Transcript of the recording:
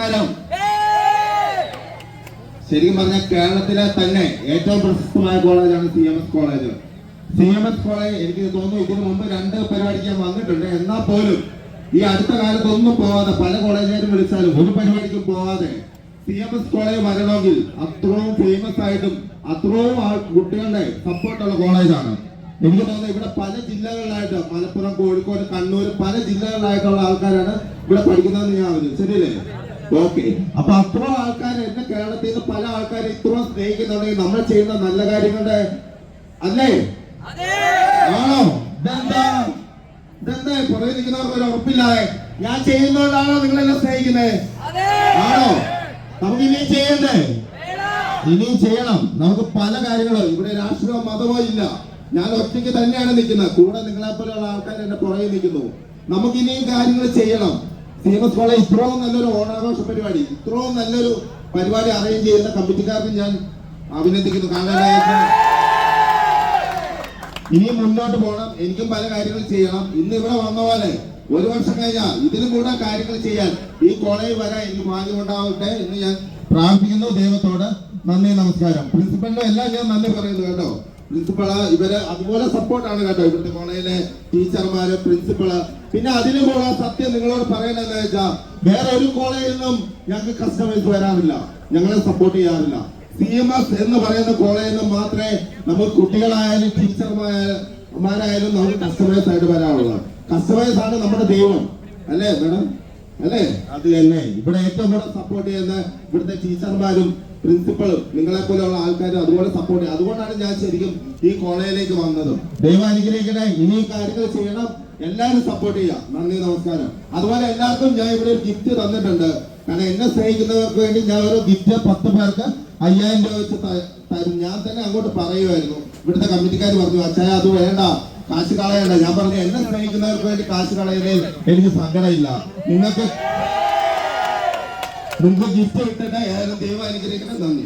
നമസ്കാരം. ശരിക്കും പറഞ്ഞാൽ കേരളത്തിലെ തന്നെ ഏറ്റവും പ്രശസ്തമായ കോളേജാണ് C M S college. C M S college എനിക്ക് തോന്നുന്നു ഇതിനു മുമ്പ് രണ്ട് പരിപാടിക്ക് ഞാൻ വന്നിട്ടുണ്ട്. എന്നാൽ പോലും ഈ അടുത്ത കാലത്തൊന്നും പോവാതെ പല കോളേജുകാരും വിളിച്ചാലും ഒരു പരിപാടിക്കും പോവാതെ സി എം എസ് കോളേജ് വരണമെങ്കിൽ അത്രയും ഫേമസ് ആയിട്ടും അത്രയും കുട്ടികളുടെ സപ്പോർട്ടുള്ള കോളേജാണ്. എനിക്ക് തോന്നുന്നു ഇവിടെ പല ജില്ലകളിലായിട്ട് മലപ്പുറം കോഴിക്കോട് കണ്ണൂർ പല ജില്ലകളിലായിട്ടുള്ള ആൾക്കാരാണ് ഇവിടെ പഠിക്കുന്നതെന്ന് ഞാൻ ശരിയല്ലേ? ഓക്കെ. അപ്പൊ അത്ര ആൾക്കാർ എന്നെ കേരളത്തിൽ നിന്ന് പല ആൾക്കാർ ഇത്ര സ്നേഹിക്കുന്നുണ്ടെങ്കിൽ നമ്മൾ ചെയ്യുന്ന നല്ല കാര്യങ്ങളുടെ അല്ലേ? ആണോ? ഇതെന്താ? ഇതെന്താ? പുറകെ നിൽക്കുന്നവർക്ക് ഒരു ഉറപ്പില്ലാതെ ഞാൻ ചെയ്യുന്നതുകൊണ്ടാണോ നിങ്ങളെല്ലാം സ്നേഹിക്കുന്നത് ആണോ? നമുക്ക് ഇനിയും ചെയ്യണ്ടേ ഇനിയും ചെയ്യണം. നമുക്ക് പല കാര്യങ്ങളും. ഇവിടെ രാഷ്ട്രീയ മതമോ ഇല്ല. ഞാൻ ഒറ്റയ്ക്ക് തന്നെയാണ് നിൽക്കുന്നത്. കൂടെ നിങ്ങളെ പോലെയുള്ള ആൾക്കാർ എന്റെ പുറകെ നിൽക്കുന്നു. നമുക്ക് ഇനിയും കാര്യങ്ങൾ ചെയ്യണം. സി എം എസ് കോളേജ് ഇത്രയും നല്ലൊരു ഓണാഘോഷ പരിപാടി ഇത്രയും നല്ലൊരു പരിപാടി അറേഞ്ച് ചെയ്യുന്ന കമ്മിറ്റിക്കാർക്ക് ഞാൻ അഭിനന്ദിക്കുന്നു. കാരണം ഇനി മുന്നോട്ട് പോകണം. എനിക്കും പല കാര്യങ്ങൾ ചെയ്യണം. ഇന്ന് ഇവിടെ വന്ന പോലെ ഒരു വർഷം കഴിഞ്ഞാൽ ഇതിലും കൂടെ കാര്യങ്ങൾ ചെയ്യാൻ ഈ കോളേജ് വരാൻ എനിക്ക് ഭാഗ്യം ഉണ്ടാവട്ടെ എന്ന് ഞാൻ പ്രാർത്ഥിക്കുന്നു ദൈവത്തോട്. നന്ദി നമസ്കാരം. പ്രിൻസിപ്പലിനും എല്ലാം ഞാൻ നന്ദി പറയുന്നു കേട്ടോ. പ്രിൻസിപ്പൾ ഇവർ അതുപോലെ സപ്പോർട്ടാണ് കേട്ടോ ഇവിടുത്തെ കോളേജിലെ ടീച്ചർമാര് പ്രിൻസിപ്പൾ. പിന്നെ അതിലും കൂടെ സത്യം നിങ്ങളോട് പറയണെന്ന് വെച്ചാൽ വേറെ ഒരു കോളേജിൽ നിന്നും ഞങ്ങൾക്ക് കസ്റ്റമേഴ്സ് വരാറില്ല. ഞങ്ങളെ സപ്പോർട്ട് ചെയ്യാറില്ല. സി എം എസ് എന്ന് പറയുന്ന കോളേജിൽ നിന്ന് മാത്രമേ നമ്മൾ കുട്ടികളായാലും ടീച്ചർമാരായാലും നമുക്ക് കസ്റ്റമേഴ്സ് ആയിട്ട് വരാറുള്ളത് കസ്റ്റമേഴ്സ് ആണ് നമ്മുടെ ദൈവം. അല്ലേ മേഡം? അല്ലേ? അത് തന്നെ. ഇവിടെ ഏറ്റവും കൂടെ സപ്പോർട്ട് ചെയ്യുന്ന ഇവിടുത്തെ ടീച്ചർമാരും പ്രിൻസിപ്പളും നിങ്ങളെ പോലെയുള്ള ആൾക്കാരും അതുപോലെ സപ്പോർട്ട് ചെയ്യും. അതുകൊണ്ടാണ് ഞാൻ ശരിക്കും ഈ കോളേജിലേക്ക് വന്നതും. ദൈവം അനുഗ്രഹിക്കട്ടെ. ഇനി കാര്യങ്ങൾ ചെയ്യണം. എല്ലാവരും സപ്പോർട്ട് ചെയ്യാം നന്ദി നമസ്കാരം. അതുപോലെ എല്ലാവർക്കും ഞാൻ ഇവിടെ ഒരു ഗിഫ്റ്റ് തന്നിട്ടുണ്ട്. കാരണം എന്നെ സ്നേഹിക്കുന്നവർക്ക് വേണ്ടി ഞാൻ ഒരു ഗിഫ്റ്റ് പത്ത് പേർക്ക് അയ്യായിരം രൂപ വെച്ച് തരും. ഞാൻ തന്നെ അങ്ങോട്ട് പറയുമായിരുന്നു ഇവിടുത്തെ കമ്മിറ്റിക്കാർ പറഞ്ഞു അച്ഛായ അത് വേണ്ട. കാശ് കളയണ്ട. ഞാൻ പറഞ്ഞു എന്നെ സ്നേഹിക്കുന്നവർക്ക് വേണ്ടി കാശ് കളയുന്നതിൽ എനിക്ക് സങ്കടമില്ല. നിങ്ങൾക്ക് നിങ്ങൾക്ക് ഗിഫ്റ്റ് കിട്ടട്ടെ ഏതായാലും ദൈവം അനുഗ്രഹിക്കണം നന്ദി.